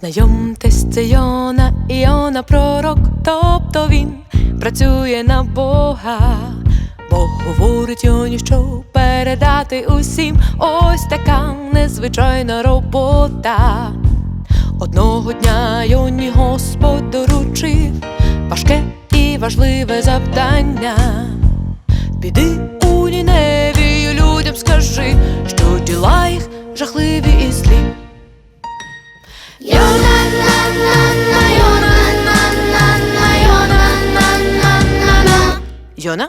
Знайомтесь, це Йона, Йона пророк, тобто він працює на Бога. Бог говорить Йоні, що передати усім ось така незвичайна робота. Одного дня Йоні Господь доручив важке і важливе завдання. Піди у Ніневію людям скажи, на.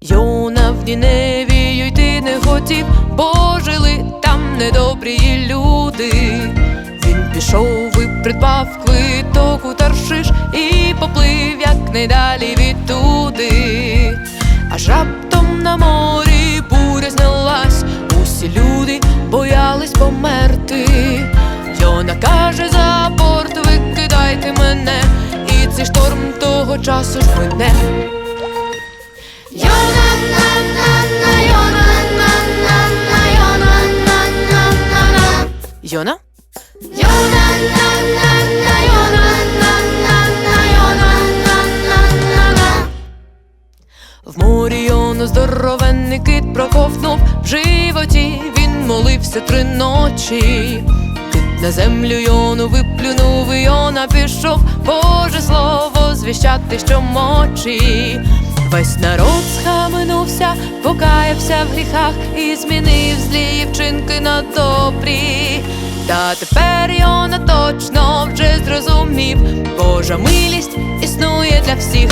Йона в Ніневію йти не хотів, бо жили там недобрі люди. Він пішов і придбав квиток у Таршиш і поплив як якнайдалі відтуди. Мене, і цей шторм того часу ж мине. Йона, на, на, на, Йона, на, на, на, Йона, на, на, на, на. Йона? Йона, на, на, на, на, на, на, Йона, на, на, на, на. В морі Йону здоровенний кит проковтнув в животі, він молився три ночі. На землю Йону виплюнув, і Йона пішов Боже слово звіщати щомочі. Весь народ схаменувся, покаявся в гріхах і змінив злі вчинки на добрі. Та тепер Йона точно вже зрозумів, Божа милість існує для всіх.